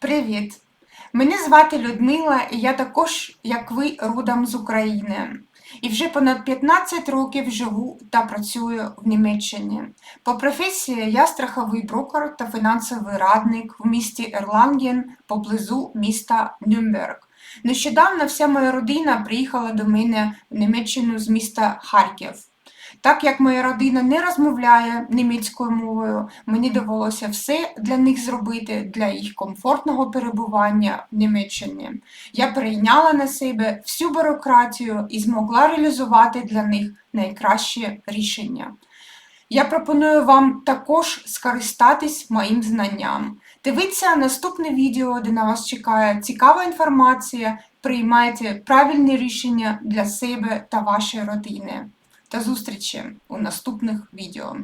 Привіт! Мене звати Людмила, і я також, як ви, родом з України. І вже понад 15 років живу та працюю в Німеччині. По професії я страховий брокер та фінансовий радник в місті Ерланген поблизу міста Нюрнберг. Нещодавно вся моя родина приїхала до мене в Німеччину з міста Харків. Так як моя родина не розмовляє німецькою мовою, мені довелося все для них зробити для їх комфортного перебування в Німеччині. Я перейняла на себе всю бюрократію і змогла реалізувати для них найкраще рішення. Я пропоную вам також скористатись моїм знанням. Дивіться наступне відео, де на вас чекає цікава інформація. Приймайте правильні рішення для себе та вашої родини. До зустрічі у наступних відео.